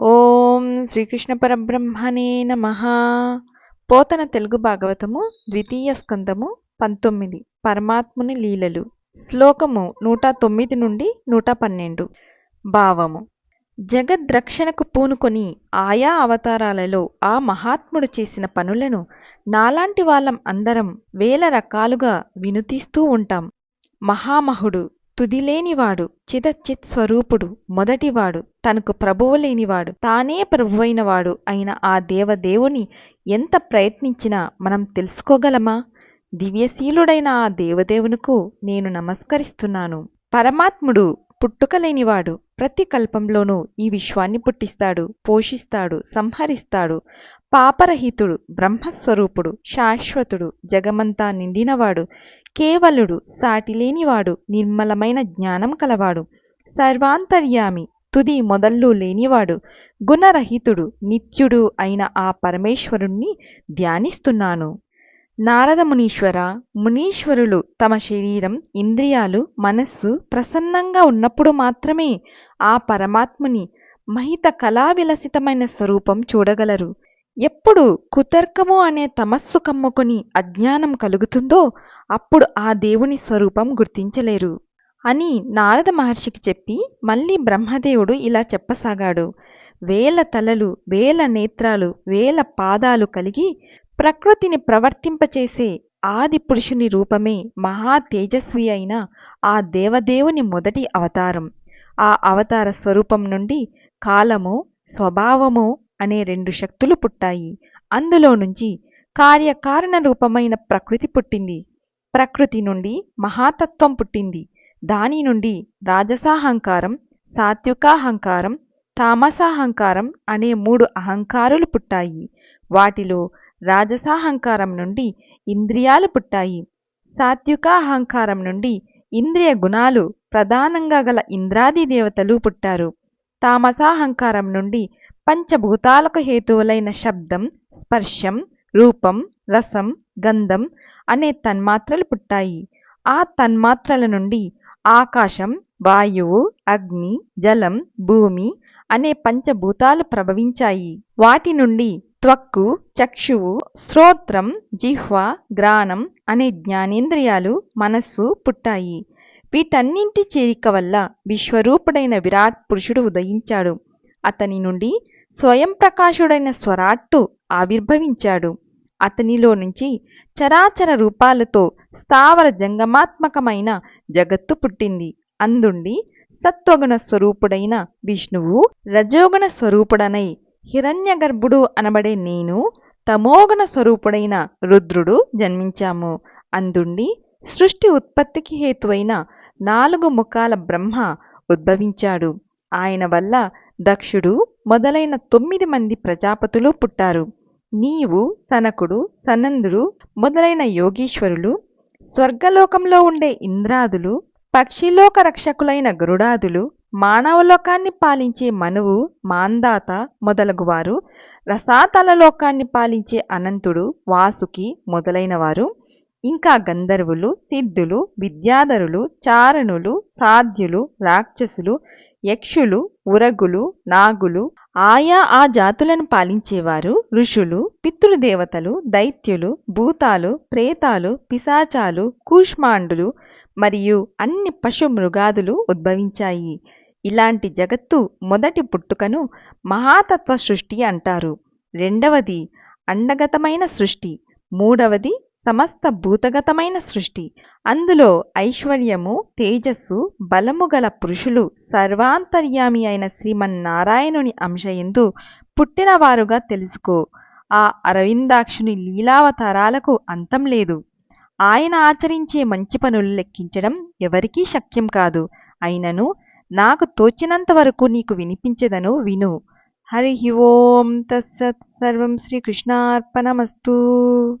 ఓం శ్రీకృష్ణ పరబ్రహ్మణే నమ. పోతన తెలుగు భాగవతము ద్వితీయ స్కందము పంతొమ్మిది. పరమాత్ముని లీలలు. శ్లోకము నూట తొమ్మిది నుండి నూట పన్నెండు. భావము. జగద్రక్షణకు పూనుకొని ఆయా అవతారాలలో ఆ మహాత్ముడు చేసిన పనులను నాలాంటి వాళ్ళం అందరం వేల రకాలుగా వినుతీస్తూ ఉంటాం. మహామహుడు తుదిలేనివాడు చిదచిత్ స్వరూపుడు మొదటివాడు తనకు ప్రభువు లేనివాడు తానే ప్రభువైనవాడు అయిన ఆ దేవదేవుని ఎంత ప్రయత్నించినా మనం తెలుసుకోగలమా? దివ్యశీలుడైన ఆ దేవదేవునకు నేను నమస్కరిస్తున్నాను. పరమాత్ముడు పుట్టుక లేనివాడు ప్రతి కల్పంలోనూ ఈ విశ్వాన్ని పుట్టిస్తాడు పోషిస్తాడు సంహరిస్తాడు. పాపరహితుడు బ్రహ్మస్వరూపుడు శాశ్వతుడు జగమంతా నిండినవాడు కేవలుడు సాటిలేనివాడు నిర్మలమైన జ్ఞానం కలవాడు. సర్వాంతర్యామి తుది మొదళ్ళు లేనివాడు గుణరహితుడు నిత్యుడు అయిన ఆ పరమేశ్వరుణ్ణి ధ్యానిస్తున్నాను. నారద మునీశ్వర మునీశ్వరులు తమ శరీరం ఇంద్రియాలు మనస్సు ప్రసన్నంగా ఉన్నప్పుడు మాత్రమే ఆ పరమాత్ముని మహిత కళావిలసితమైన స్వరూపం చూడగలరు. ఎప్పుడు కుతర్కము అనే తమస్సు కమ్ముకొని అజ్ఞానం కలుగుతుందో అప్పుడు ఆ దేవుని స్వరూపం గుర్తించలేరు. అని నారద మహర్షికి చెప్పి మళ్ళీ బ్రహ్మదేవుడు ఇలా చెప్పసాగాడు. వేల తలలు వేల నేత్రాలు వేల పాదాలు కలిగి ప్రకృతిని ప్రవర్తింపచేసే ఆది పురుషుని రూపమే మహా తేజస్వి అయిన ఆ దేవదేవుని మొదటి అవతారం. ఆ అవతార స్వరూపం నుండి కాలము స్వభావము అనే రెండు శక్తులు పుట్టాయి. అందులో నుంచి కార్యకారణ రూపమైన ప్రకృతి పుట్టింది. ప్రకృతి నుండి మహాతత్వం పుట్టింది. దాని నుండి రాజసాహంకారం సాత్వికాహంకారం తామసాహంకారం అనే మూడు అహంకారులు పుట్టాయి. వాటిలో రాజసాహంకారం నుండి ఇంద్రియాలు పుట్టాయి. సాత్వికాహంకారం నుండి ఇంద్రియ గుణాలు ప్రధానంగా గల ఇంద్రాది దేవతలు పుట్టారు. తామసాహంకారం నుండి పంచభూతాలకు హేతువులైన శబ్దం స్పర్శం రూపం రసం గంధం అనే తన్మాత్రలు పుట్టాయి. ఆ తన్మాత్రల నుండి ఆకాశం వాయువు అగ్ని జలం భూమి అనే పంచభూతాలు ప్రభవించాయి. వాటి నుండి త్వక్కు చక్షువు శ్రోత్రం జిహ్వ గ్రాణం అనే జ్ఞానేంద్రియాలు మనస్సు పుట్టాయి. వీటన్నింటి చేరిక వల్ల విశ్వరూపుడైన విరాట్ పురుషుడు ఉదయించాడు. అతని నుండి స్వయం ప్రకాశుడైన స్వరాట్టు ఆవిర్భవించాడు. అతనిలో నుంచి చరాచర రూపాలతో స్థావర జంగమాత్మకమైన జగత్తు పుట్టింది. అందుండి సత్వగుణ స్వరూపుడైన విష్ణువు రజోగుణ స్వరూపుడనై హిరణ్యగర్భుడు అనబడే నేను తమోగుణ స్వరూపుడైన రుద్రుడు జన్మించాము. అందుండి సృష్టి ఉత్పత్తికి హేతువైన నాలుగు ముఖాల బ్రహ్మ ఉద్భవించాడు. ఆయన వల్ల దక్షుడు మొదలైన తొమ్మిది మంది ప్రజాపతులు పుట్టారు. నీవు సనకుడు సనందుడు మొదలైన యోగీశ్వరులు స్వర్గలోకంలో ఉండే ఇంద్రాదులు పక్షిలోక రక్షకులైన గరుడాదులు మానవలోకాన్ని పాలించే మనువు మాందాత మొదలగువారు రసాతల లోకాన్ని పాలించే అనంతుడు వాసుకి మొదలైనవారు ఇంకా గంధర్వులు సిద్ధులు విద్యాధరులు చారణులు సాధ్యులు రాక్షసులు యక్షులు ఉరగులు నాగులు ఆయా ఆ జాతులను పాలించేవారు ఋషులు పితృదేవతలు దైత్యులు భూతాలు ప్రేతాలు పిశాచాలు కూష్మాండులు మరియు అన్ని పశు మృగాదులు ఉద్భవించాయి. ఇలాంటి జగత్తు మొదటి పుట్టుకను మహాతత్వ సృష్టి అంటారు. రెండవది అండగతమైన సృష్టి. మూడవది సమస్త భూతగతమైన సృష్టి. అందులో ఐశ్వర్యము తేజస్సు బలము గల పురుషులు సర్వాంతర్యామి అయిన శ్రీమన్నారాయణుని అంశయందు పుట్టినవారుగా తెలుసుకో. ఆ అరవిందాక్షుని లీలావతారాలకు అంతం లేదు. ఆయన ఆచరించే మంచి పనులు లెక్కించడం ఎవరికీ శక్యం కాదు. అయినను నాకు తోచినంత వరకు నీకు వినిపించదను విను. హరి ఓం తత్సత్ సర్వం శ్రీకృష్ణార్పణమస్తు.